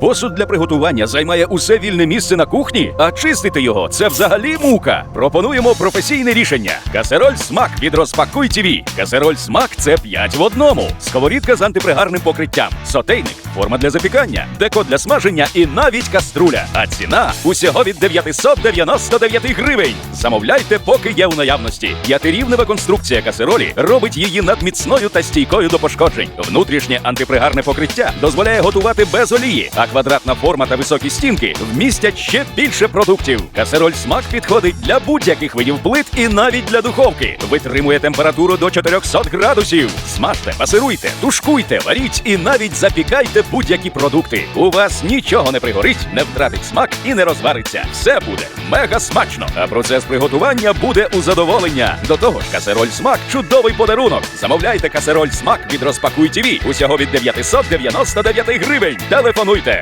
Посуд для приготування займає усе вільне місце на кухні, а чистити його це взагалі мука. Пропонуємо професійне рішення. Касероль смак від Розпакуй ТВ. Касероль смак це 5 в одному. Сковорідка з антипригарним покриттям, сотейник, форма для запікання, деко для смаження і навіть каструля. А ціна усього від 999 гривень. Замовляйте, поки є у наявності. П'ятирівнева конструкція касеролі робить її надміцною та стійкою до пошкоджень. Внутрішнє антипригарне покриття дозволяє готувати без олії, а квадратна форма та високі стінки вмістять ще більше продуктів. Касероль смак підходить для будь-яких видів плит і навіть для духовки. Витримує температуру до 400 градусів. Смажте, пасируйте, тушкуйте, варіть і навіть запікайте будь-які продукти. У вас нічого не пригорить, не втратить смак і не розвариться. Все буде мега смачно. А процес приготування буде у задоволення. До того ж, касероль смак чудовий подарунок. Замовляйте касероль смак від Розпакуй ТВ. Усього від 999 гривень. Телефонуйте